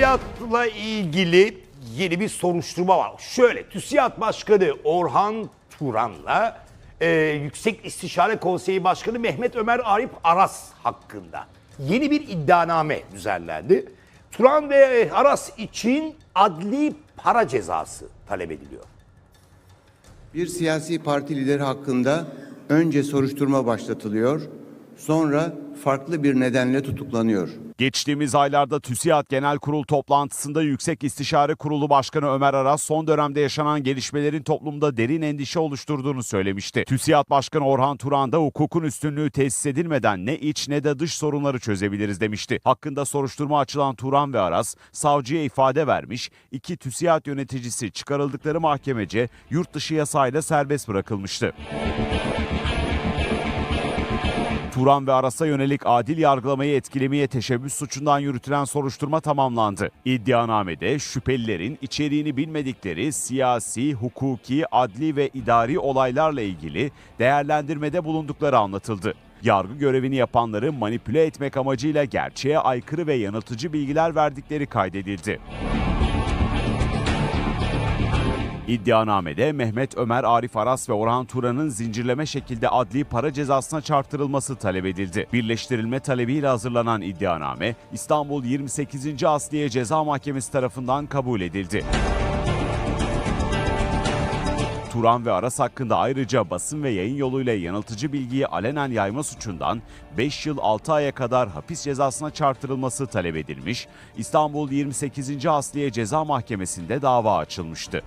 TÜSİAD'la ilgili yeni bir soruşturma var. Şöyle TÜSİAD Başkanı Orhan Turan'la e, Yüksek İstişare Konseyi Başkanı Mehmet Ömer Arif Aras hakkında yeni bir iddianame düzenlendi. Turan ve Aras için adli para cezası talep ediliyor. Bir siyasi parti lideri hakkında önce soruşturma başlatılıyor, sonra farklı bir nedenle tutuklanıyor. Geçtiğimiz aylarda TÜSİAD Genel Kurul toplantısında Yüksek İstişare Kurulu Başkanı Ömer Aras son dönemde yaşanan gelişmelerin toplumda derin endişe oluşturduğunu söylemişti. TÜSİAD Başkanı Orhan Turan da hukukun üstünlüğü tesis edilmeden ne iç ne de dış sorunları çözebiliriz demişti. Hakkında soruşturma açılan Turan ve Aras savcıya ifade vermiş, iki TÜSİAD yöneticisi çıkarıldıkları mahkemece yurt dışı yasayla serbest bırakılmıştı. Turan ve Aras'a yönelik adil yargılamayı etkilemeye teşebbüs suçundan yürütülen soruşturma tamamlandı. İddianamede şüphelilerin içeriğini bilmedikleri siyasi, hukuki, adli ve idari olaylarla ilgili değerlendirmede bulundukları anlatıldı. Yargı görevini yapanları manipüle etmek amacıyla gerçeğe aykırı ve yanıltıcı bilgiler verdikleri kaydedildi. İddianamede Mehmet Ömer Arif Aras ve Orhan Turan'ın zincirleme şekilde adli para cezasına çarptırılması talep edildi. Birleştirilme talebiyle hazırlanan iddianame İstanbul 28. Asliye Ceza Mahkemesi tarafından kabul edildi. Turan ve Aras hakkında ayrıca basın ve yayın yoluyla yanıltıcı bilgiyi alenen yayma suçundan 5 yıl 6 aya kadar hapis cezasına çarptırılması talep edilmiş, İstanbul 28. Asliye Ceza Mahkemesi'nde dava açılmıştı.